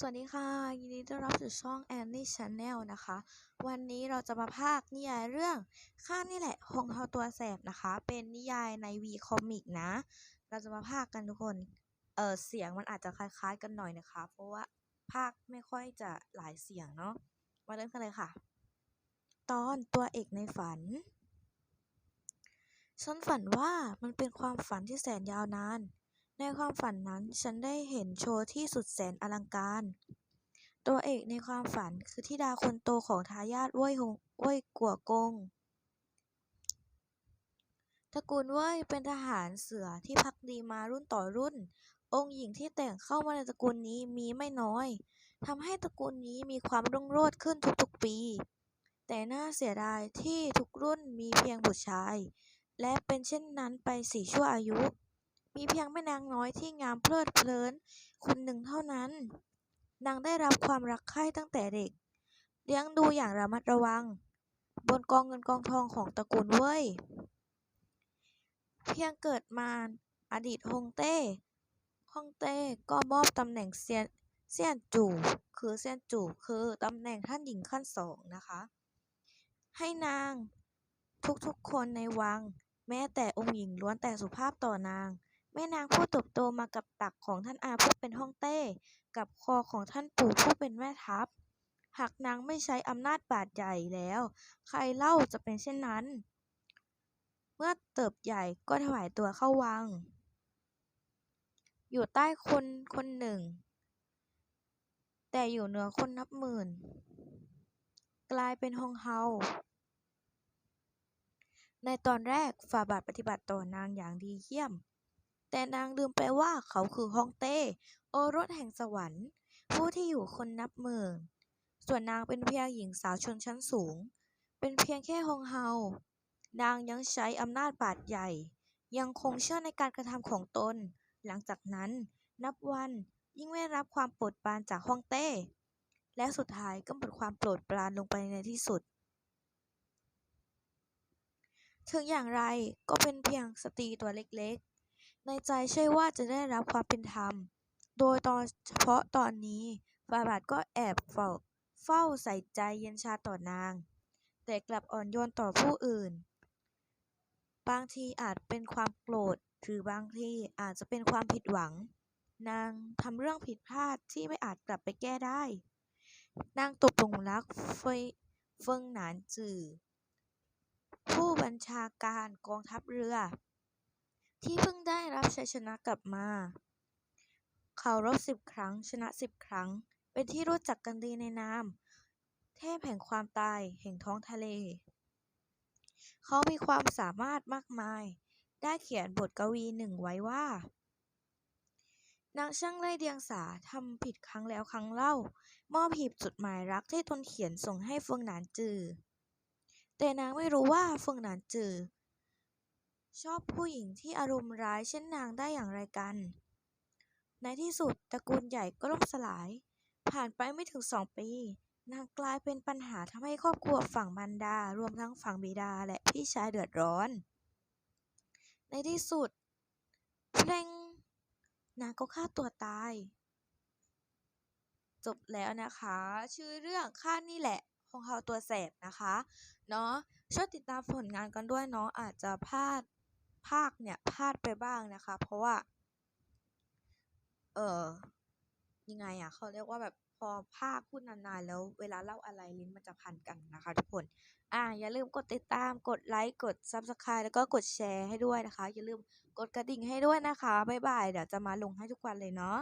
สวัสดีค่ะ ยินดีต้อนรับสู่ช่อง Annie Channel นะคะ วันนี้เราจะมาพากย์นิยายเรื่องข้านี่แหละหงเทาตัวแสบนะคะ เป็นนิยายใน V Comic นะ เราจะมาพากย์กันทุกคน เออเสียงมันอาจจะคล้ายๆกันหน่อยนะคะ เพราะว่าพากย์ไม่ค่อยจะหลายเสียงเนาะ มาเริ่มกันเลยค่ะ ตอนตัวเอกในฝัน ฉันฝันว่ามันเป็นความฝันที่แสนยาวนาน ในความฝันนั้นฉันได้เห็นโชว์ที่สุดแสนอลังการ ตัวเอกในความฝันคือธิดาคนโตของทายาทเว่ยหงเว่ยกัวกง ตระกูลเว่ยเป็นทหารเสือที่พักดีมารุ่นต่อรุ่น องค์หญิงที่แต่งเข้ามาในตระกูลนี้มีไม่น้อย ทำให้ตระกูลนี้มีความรุ่งโรจน์ขึ้นทุกๆปี แต่น่าเสียดายที่ทุกรุ่นมีเพียงบุตรชาย และเป็นเช่นนั้นไปสี่ชั่วอายุ มีเพียงแม่นางน้อยที่งามเพลิดเพลินคนหนึ่งเท่านั้น นางได้รับความรักใคร่ตั้งแต่เด็ก เลี้ยงดูอย่างระมัดระวัง บนกองเงินกองทองของตระกูลเว่ย เพียงเกิดมาอดีตฮงเต้ฮองเต้ก็มอบตำแหน่งเซียนเซียนจู่คือเซียนจู่คือตำแหน่งท่านหญิงขั้นสองนะคะ ให้นางทุกๆคนในวัง แม้แต่องค์หญิงล้วนแต่สุภาพต่อนาง ม่นางผู้เติบโตมากับตักของท่านอาผู้เป็นฮ่องเต้ กับคอของท่านปู่ผู้เป็นแม่ทัพ หากนางไม่ใช้อำนาจบาดใหญ่แล้ว ใครเล่าจะเป็นเช่นนั้น เมื่อเติบใหญ่ก็ถวายตัวเข้าวัง อยู่ใต้คนคนหนึ่ง แต่อยู่เหนือคนนับหมื่น กลายเป็นฮองเฮาในตอนแรกฝ่าบาทปฏิบัติต่อนางอย่างดีเยี่ยม แต่นางลืมไปว่าเขาคือฮ่องเต้ โอรสแห่งสวรรค์ ผู้ที่อยู่คนนับหมื่น ส่วนนางเป็นเพียงหญิงสาวชนชั้นสูง เป็นเพียงแค่ฮองเฮา นางยังใช้อำนาจบาดใหญ่ ยังคงเชื่อในการกระทำของตน หลังจากนั้นนับวันยิ่งไม่รับความโปรดปรานจากฮ่องเต้ และสุดท้ายก็หมดความโปรดปรานลงไปในที่สุด ถึงอย่างไรก็เป็นเพียงสตรีตัวเล็ก ในใจใช่ว่าจะได้รับความเป็นธรรม โดยตอนเฉพาะตอนนี้ฟาบาทก็แอบเฝ้าเฝ้าใส่ใจเย็นชาต่อนาง แต่กลับอ่อนโยนต่อผู้อื่น บางทีอาจเป็นความโกรธหรือบางทีอาจจะเป็นความผิดหวัง นางทำเรื่องผิดพลาดที่ไม่อาจกลับไปแก้ได้ นางตกหลงรักเฟยเฟิงหนานจือผู้บัญชาการกองทัพเรือ ที่เพิ่งได้รับชัยชนะกลับมา เขารบสิบครั้ง ชนะสิบครั้ง เป็นที่รู้จักกันดีในนาม เทพแห่งความตายแห่งท้องทะเล เขามีความสามารถมากมาย ได้เขียนบทกวีหนึ่งไว้ว่า นางช่างไร้เดียงสาทำผิดครั้งแล้วครั้งเล่า มอบหีบจดหมายรักที่ตนเขียนส่งให้เฟิงหนานจือ แต่นางไม่รู้ว่าเฟิงหนานจือ ชอบผู้หญิงที่อารมณ์ร้ายเช่นนางได้อย่างไรกัน ในที่สุดตระกูลใหญ่ก็ล่มสลาย ผ่านไปไม่ถึงสองปี นางกลายเป็นปัญหาทำให้ครอบครัวฝั่งมารดา รวมทั้งฝั่งบิดาและพี่ชายเดือดร้อน ในที่สุดเพลงนางก็ฆ่าตัวตาย จบแล้วนะคะ ชื่อเรื่องข้านี่แหละของเขาตัวแสบนะคะ เนาะช่วยติดตามผลงานกันด้วยเนาะอาจจะพลาด ภาคเนี่ยพลาดไปบ้างนะคะ เพราะว่า เออยังไงอะเขาเรียกว่าแบบพอภาคพูดนานๆ แล้วเวลาเล่าอะไรลิ้นมันจะพันกันนะคะ ทุกคน อ่า อย่าลืมกดติดตาม กดไลค์ กด Subscribe แล้วก็กดแชร์ให้ด้วยนะคะ อย่าลืมกดกระดิ่งให้ด้วยนะคะ บ๊ายบาย เดี๋ยวจะมาลงให้ทุกวันเลยเนาะ